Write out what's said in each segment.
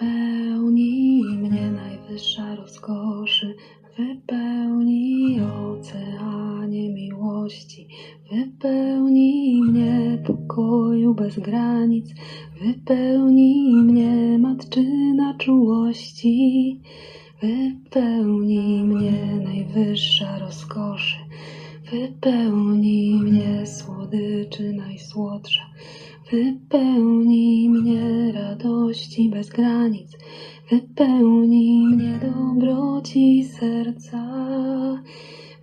Wypełnij mnie najwyższa rozkoszy, wypełnij oceanie miłości, wypełnij mnie pokoju bez granic, wypełnij mnie matczyna czułości, wypełnij mnie najwyższa rozkoszy, wypełnij mnie słodyczy najsłodsza. Wypełnij radości bez granic, wypełnij mnie dobroci serca,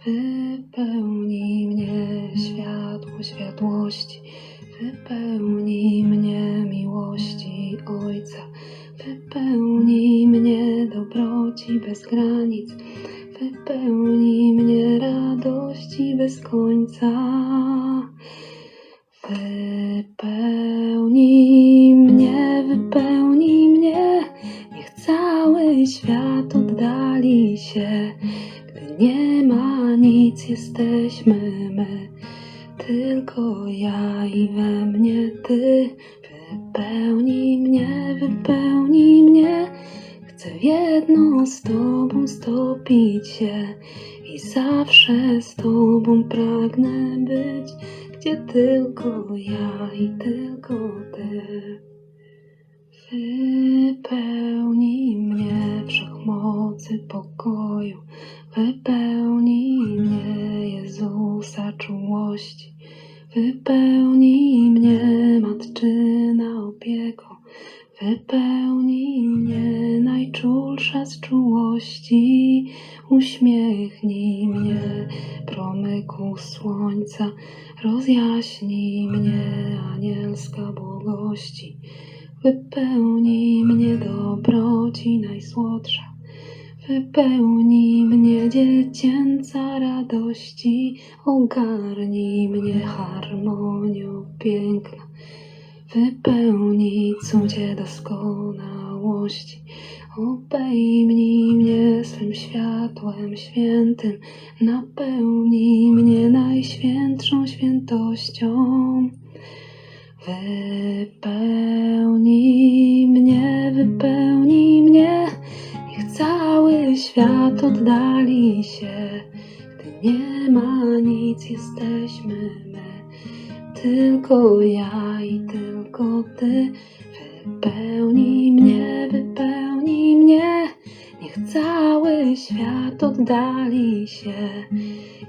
wypełnij mnie światło światłości, wypełnij mnie miłości Ojca, wypełnij mnie dobroci bez granic, wypełnij mnie radości bez końca. Wypełnij świat oddali się. Gdy nie ma nic, jesteśmy my, tylko ja i we mnie Ty. Wypełnij mnie, wypełnij mnie, chcę w jedno z Tobą stopić się i zawsze z Tobą pragnę być gdzie tylko ja i tylko Ty. Wszechmocy pokoju, wypełnij mnie Jezusa czułości, wypełnij mnie matczyna opieką, wypełnij mnie najczulsza z czułości, uśmiechnij mnie promyku słońca, rozjaśnij mnie anielska błogości, wypełnij mnie dobroci najsłodsza, wypełnij mnie dziecięca radości, ogarnij mnie harmonią piękna, wypełnij cudzie doskonałości, obejmij mnie swym światłem świętym, napełnij mnie najświętszą świętością. Wypełnij świat oddali się. Gdy nie ma nic, jesteśmy my, tylko ja i tylko Ty. Wypełnij mnie, wypełnij mnie, niech cały świat oddali się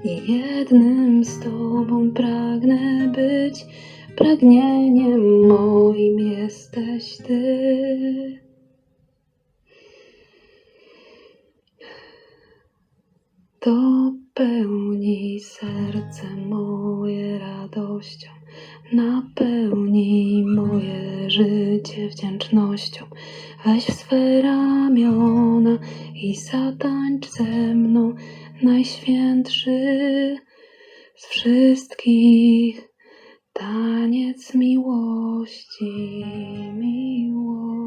i jednym z Tobą pragnę być. Pragnieniem moim jesteś Ty. Dopełnij serce moje radością, napełnij moje życie wdzięcznością. Weź w swe ramiona i zatańcz ze mną najświętszy z wszystkich. Taniec miłości, miłości,